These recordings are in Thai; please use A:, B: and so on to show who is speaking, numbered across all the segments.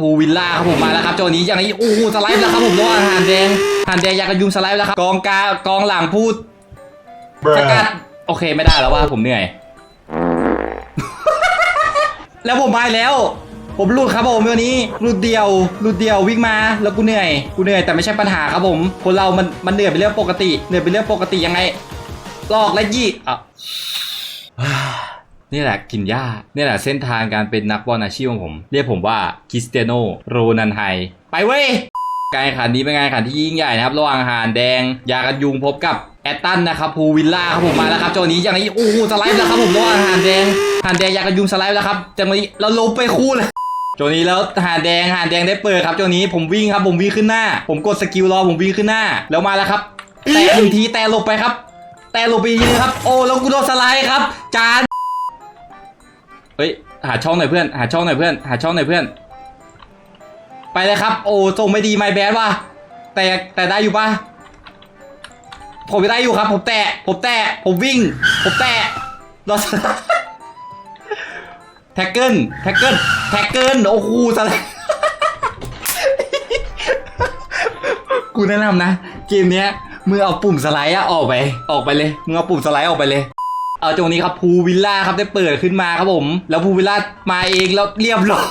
A: ภูวิลล่าครับผมมาแล้วครับโจนี้อย่างนี้โอ้โหสไลด์แล้วครับผมระหว่างหานแดงหานแดงยากระยุงสไลด์แล้วครับกองกลางกองหลังพูดสกัดโอเคไม่ได้แล้วว่าผมเหนื่อย แล้วผมมาแล้ว ผมหลุดครับผมวันนี้หลุดเดียวหลุดเดียววิ่งมาแล้วกูเหนื่อยกูเหนื่อยแต่ไม่ใช่ปัญหาครับผมคนเรามันมันเหนื่อยเป็นเรื่องปกติเหนื่อยเป็นเรื่องปกติยังไงลอกและยี่อะ นี่แหละกินหญ้านี่แหละเส้นทางการเป็นนักบอลอาชีพของผม เรียกผมว่าคริสเตียโนโรนันไฮไปเว้ยการแข่งขันนี้เป็นการแข่งขันที่ยิ่งใหญ่นะครับ ระหว่างหานแดง ยากันยุงพบกับแอตตันนะครับภูวิลล่าครับผมมาแล้วครับโจนี้อย่างนี้โอ้โหสไลด์แล้วครับผมระหว่างหานแดงหานแดงยากันยุงสไลด์แล้วครับจังหวะนี้เราลบไปคู่เลยโจนี้แล้วหานแดงหานแดงได้เปิดครับโจนี้ผมวิ่งครับผมวิ่งขึ้นหน้า ผมกดสกิลรอผมวิ่งขึ้นหน้า แล้วมาแล้วครับแต่หนึ่งทีแต่หลบไปครับ แต่หลบไปทีนึงครับ โอ้แล้วกูโดนสไลด์ครับ จาน ฮ้ยหาช่องหน่อยเพื่อน หาช่องหน่อยเพื่อน หาช่องหน่อยเพื่อน ไปเลยครับ โอ้ส่งไม่ดีไม่แบดว่ะแต่แต่ได้อยู่ปะผมได้อยู่ครับ ผมแตะผมแตะผมวิ่ง ผมแตะรอสแท็กเกิลแท็กเกิลแท็กเกิลโอ้โหสไลด์กูแนะนำนะ เกมเนี้ยมึงเอาปุ่มสไลด์อะออกไป ออกไปเลยมึงเอาปุ่มสไลด์ออกไปเลย เอาตรงนี้ครับภูวิลล่าครับได้เปิดขึ้นมาครับผม แล้วภูวิลล่ามาเองแล้วเรียบร้อย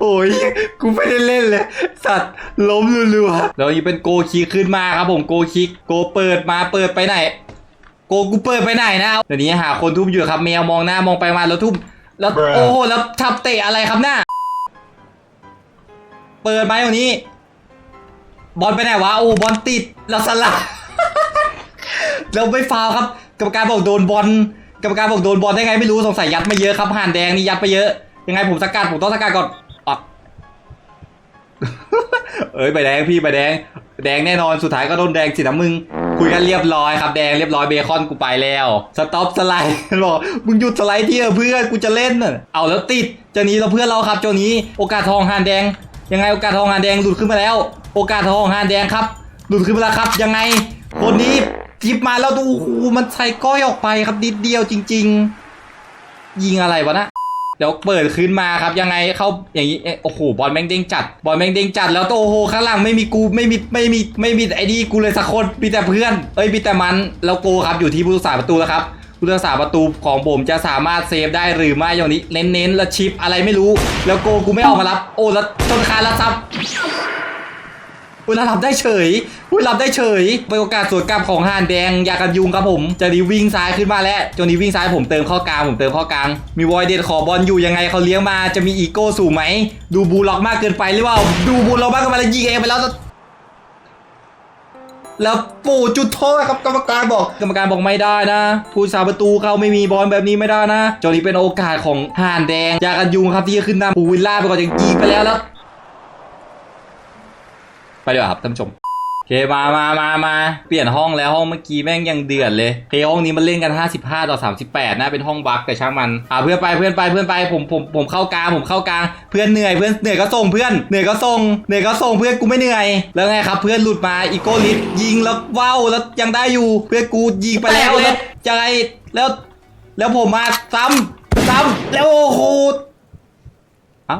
A: โอ้ยกูไม่ได้เล่นเลย สัตว์ล้มรัวๆแล้วนี่เป็นโกคิกขึ้นมาครับผมโกคิกโกเปิดมาเปิดไปไหน โกกูเปิดไปไหนนะเดี๋ยวนี้หาคนทุบอยู่ครับแมวมองหน้ามองไปมาแล้วทุบแล้ว
B: Bruh
A: โอ้โหแล้วทับเตะอะไรครับหน้า เปิดไหมตรงนี้ บอลไปไหนวะโอ้บอลติดแล้วสลับ แล้วไม่ฟาวครับกรรมการบอกโดนบอลกรรมการบอกโดนบอลได้ไงไม่รู้สงสัยยัดมาเยอะครับห่านแดงนี่ยัดไปเยอะ ยังไงผมสกัดผมต้องสกัดก่อนอะเอ้ยใบแดงพี่ใบแดง แดงแน่นอนสุดท้ายก็โดนแดงสินะมึง คุยกันเรียบร้อยครับแดงเรียบร้อยเบคอนกูไปแล้วสต็อปสไลด์บอกมึงหยุดสไลด์ที่เพื่อนกูจะเล่นน่ะเอาแล้วติดเจานี้เราเพื่อนเราครับเจ้านี้โอกาสทองหานแดง ยังไงโอกาสทองหานแดงหลุดขึ้นมาแล้ว โอกาสทองหานแดงครับหลุดขึ้นมาแล้วครับ ยังไงคนนี้ จิบมาแล้วดูโอ้โหมันใส่ก้อยออกไปครับนิดเดียวจริง ๆ ยิงอะไรวะนะเดี๋ยวเปิดขึ้นมาครับยังไงเข้าอย่างนี้โอ้โหบอลแม่งเด้งจัด บอลแม่งเด้งจัดแล้วโอ้โหข้างหลังไม่มีกูไม่มีไม่มีไม่มีไอ้นี่กูเลยสักคนมีแต่เพื่อนเอ้ยมีแต่มันแล้วโกครับอยู่ที่ผู้รักษาประตูแล้วครับผู้รักษาประตูของผมจะสามารถเซฟได้หรือไม่อย่างนี้เน้นๆแล้วชิปอะไรไม่รู้ แล้วโกกูไม่ออกมารับ โอ้แล้วต้นคาแล้วซับ เวลารับได้เฉยเวลารับได้เฉยเป็นโอกาสสวนกลับของห่านแดงยากันยุงครับผมจะดีวิ่งซ้ายขึ้นมาแล้วจนนี้วิ่งซ้ายผมเติมข้ากลางผมเติมข้ากลางมีวอยเดนขอบอลอยู่ยังไงเขาเลี้ยงมาจะมีอีโก้สูงไหมดูบูลล็อกมากเกินไปหรือเปล่าดูบูลล็อกมากเกินไปแล้วยิงเองไปแล้วแล้วปู่จุดโทษครับกรรมการบอกกรรมการบอกไม่ได้นะ ผู้สาประตูเขาไม่มีบอลแบบนี้ไม่ได้นะจนนี้เป็นโอกาสของห่านแดงยากันยุงครับที่จะขึ้นนำปูวิลล่าไปก่อนจะยิงไปแล้วแล้ว ไปดีกว่าครับท่านผู้ชมโอเคมามามามาเปลี่ยนห้องแล้วห้องเมื่อกี้แม่งยังเดือดเลยโอเคห้องนี้มันเล่นกัน 55 ต่อ 38นะเป็นห้องบักแต่ช่างมันอ่าเพื่อนไปเพื่อนไปเพื่อนไปผมผมผมเข้ากลางผมเข้ากลางเพื่อนเหนื่อยเพื่อนเหนื่อยก็ส่งเพื่อนเหนื่อยก็ส่งเหนื่อยก็ส่งเพื่อนกูไม่เหนื่อย แล้วไงครับเพื่อนหลุดมาอีโกลิสยิงแล้วว้าวแล้วยังได้อยู่เพื่อนกูยิงไปแล้วแล้วยังไงแล้วแล้วผมมาซ้ำซ้ำแล้วโอ้โหเอ้า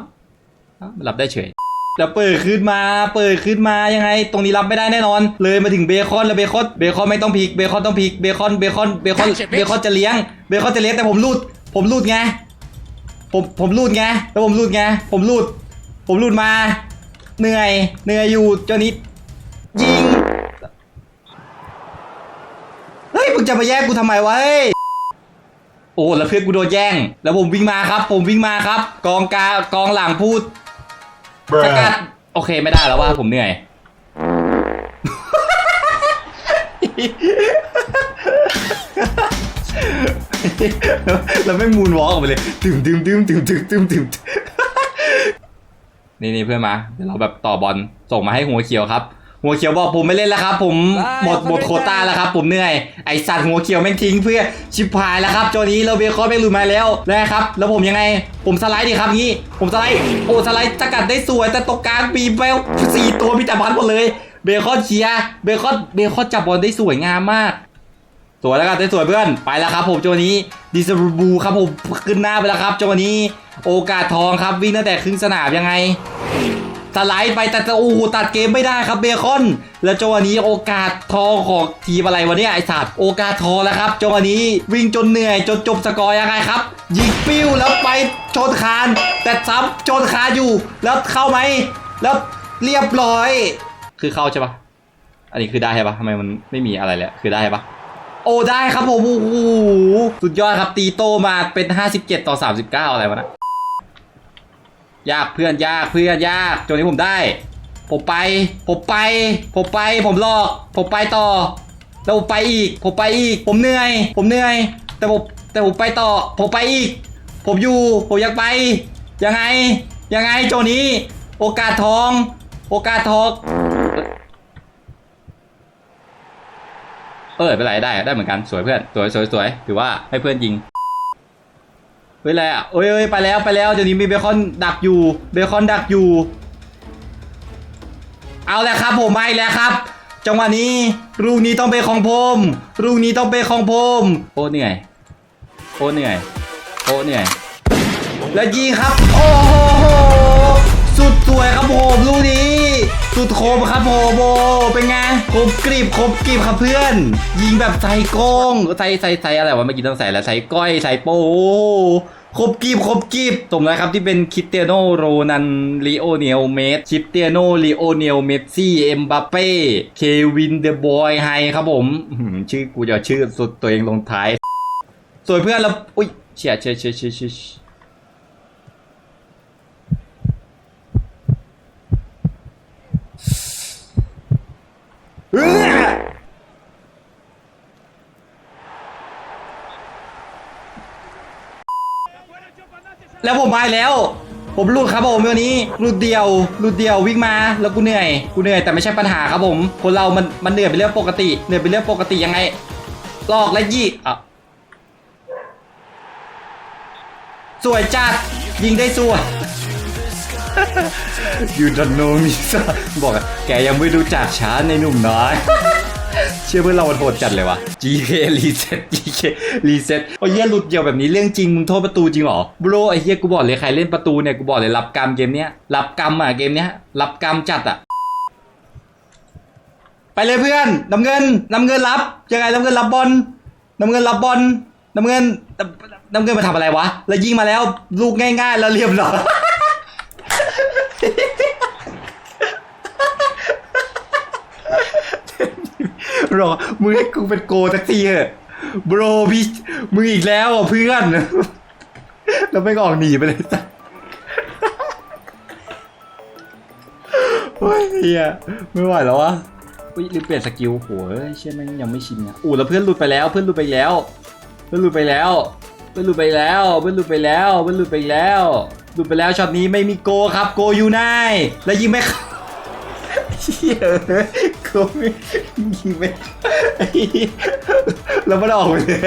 A: เอ้ารับได้เฉย แล้วเปิดขึ้นมา เปิดขึ้นมายังไง ตรงนี้รับไม่ได้แน่นอน เลยมาถึงเบคอนแล้วเบคอนเบคอนไม่ต้องพลิกเบคอนต้องพลิกเบคอนเบคอนเบคอนเบคอนจะเลี้ยงเบคอนจะเลี้ยงแต่ผมรูด ผมรูดไงผมผมรูดไงแล้วผมรูดไงผมรูด ผมรูดมา เหนื่อยเหนื่อยอยู่เจ้านี้ยิงเฮ้ยมึงจะมาแย่งกูทำไมวะเฮ้ยโอ้แล้วเพื่อนกูโดนแย่ง แล้วผมวิ่งมาครับ ผมวิ่งมาครับ กองกากองหลังพูด สกัด
B: Bruh.
A: โอเคไม่ได้แล้วว่าผมเหนื่อย แล้วไม่งมูนวอล์กออกไปเลยตึมตึมตึมตึมตึมตึมตึมนี่นี่เพื่อนมาเดี๋ยวเราแบบต่อบอลส่งมาให้หัวเขียวครับ หัวเขียวบอกผมไม่เล่นแล้วครับ ผมหมดหมดโควต้าแล้วครับ ผมเหนื่อยไอสัตว์หัวเขียวแม่งทิ้งเพื่อชิบหายแล้วครับโจนี้เราเบคอนแม่งหลุดมาแล้วนะครับ แล้วผมยังไงผมสไลด์ดิครับงี้ ผมสไลด์โอ้สไลด์สกัดได้สวยแต่ตรงกลางบีบไปสี่ตัวมีแต่บอลหมดเลยเบคอนเชียร์เบคอนเบคอนจับบอลได้สวยงามมากสวยแล้วกันสวยเพื่อนไปแล้วครับ ผมจังหวะนี้ดิสบูครับผมขึ้นหน้าไปแล้วครับจังหวะนี้ โอกาสทองครับวิ่งตั้งแต่ครึ่งสนามยังไง สไลด์ไปแต่แต่โอ้โหตัดเกมไม่ได้ครับเบคอน แล้วจังหวะนี้โอกาสทองของทีมอะไรวะเนี่ยไอสัตว์โอกาสทองแล้วครับจังหวะนี้วิ่งจนเหนื่อยจนจบสกอร์ยังไงครับยิงปิ้วแล้วไปชนคาน แต่ซ้ำชนคานอยู่ แล้วเข้าไหมแล้วเรียบร้อย คือเข้าใช่ปะอันนี้คือได้ใช่ปะทำไมมันไม่มีอะไรเลยคือได้ใช่ปะโอ้ได้ครับผมโอ้โหสุดยอดครับตีโตมาเป็น 57 ต่อ 39 อะไรวะนะ ยากเพื่อนยากเพื่อนยากจนนี้ผมได้ ผมไป ผมไป ผมไป ผมหลอก ผมไปต่อ แล้วผมไปอีก ผมไปอีก ผมเหนื่อย ผมเหนื่อย แต่ผมแต่ผมไปต่อ ผมไปอีก ผมอยู่ ผมอยากไป ยังไง ยังไงโจนี้ โอกาสทอง โอกาสทอง เออเป็นไรได้ ได้เหมือนกัน สวยเพื่อน สวยสวยสวยถือว่าให้เพื่อนยิง เฮ้ยอะไรอะเอ้ยเอ้ยไปแล้วไปแล้วเดี๋ยวนี้มีเบคอนดักอยู่เบคอนดักอยู่ เอาแล้วครับผมไม่แล้วครับ จังหวะนี้ลูกนี้ต้องเป็นของผมลูกนี้ต้องเป็นของผมโอ้เหนื่อยโอ้เหนื่อยโอ้เหนื่อย และยิงครับ โอ้โห วยครับผมลูกนี้ สุดโคมครับผมโบ เป็นไงคมกรีบคมกรีบครับเพื่อน ยิงแบบใส่กล้องใส่ใส่ใส่อะไรวะเมื่อกี้ต้องใส่แล้วใส่ก้อยใส่โป้คมกรีบคมกรีบสมแล้วครับที่เป็นคิเตียโนโรนันลิโอเนลเมสคิเตียโนลิโอเนลเมสซี่เอ็มบัปเป้เควินเดอะบอยไฮครับผมชื่อกูจะชื่อสุดตัวเองลงท้าย สวยเพื่อนแล้วอุ้ยเฉียเฉียเฉียเฉียดเฉียด เอื้อ แล้วผมไปแล้ว ผมลุดครับผมวันนี้ลุดเดียวลุดเดียววิ่งมาแล้วกูเหนื่อยกูเหนื่อยแต่ไม่ใช่ปัญหาครับผม คนเรามันมันเหนื่อยเป็นเรื่องปกติ เหนื่อยเป็นเรื่องปกติยังไงลอกและยี่อะสวยจัดยิงได้สวย you don't know me บอกแกยังไม่รู้จักฉันในหนุ่มน้อย เชื่อเพื่อนเรามันโหดจัดเลยวะ GK reset GK reset โอ้ยเหี้ยหลุดเดียวแบบนี้เรื่องจริงมึงโทษประตูจริงเหรอบรไอ้เหี้ยกูบอกเลยใครเล่นประตูเนี่ยกูบอกเลยรับกรรมเกมเนี้ยรับกรรมอะเกมเนี้ยรับกรรมจัดอะไปเลยเพื่อนน้ำเงินน้ำเงินรับยังไงน้ำเงินรับบอลน้ำเงินรับบอลน้ำเงินนำน้ำเงินมาทำอะไรวะ แล้วยิงมาแล้วลูกง่ายๆแล้วเรียบร้อย รอมึงให้กูเป็นโกสักทีเถอะบรพี่มึงอีกแล้วอะเพื่อนแล้วไม่งออกหนีไปเลยสัสโอ้ยเฮียไม่ไหวแล้ววะอุ้ยลืมเปลี่ยนสกิลโหเชื่อแม่งยังไม่ชินอะอู้แล้วเพื่อนหลุดไปแล้ว เพื่อนหลุดไปแล้ว เพื่อนหลุดไปแล้ว เพื่อนหลุดไปแล้ว เพื่อนหลุดไปแล้ว เพื่อนหลุดไปแล้วหลุดไปแล้วช็อตนี้ไม่มีโกครับ โกอยู่ไหนแล้วยิงไม่เข้าเชี่ย กูไม่ยิงไม่ไอ้เหี้ยแล้วมันออกไปเลย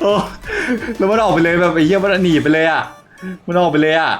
A: โอ้แล้วมันออกไปเลยแบบไอ้เหี้ยมันหนีไปเลยอะมันออกไปเลยอะ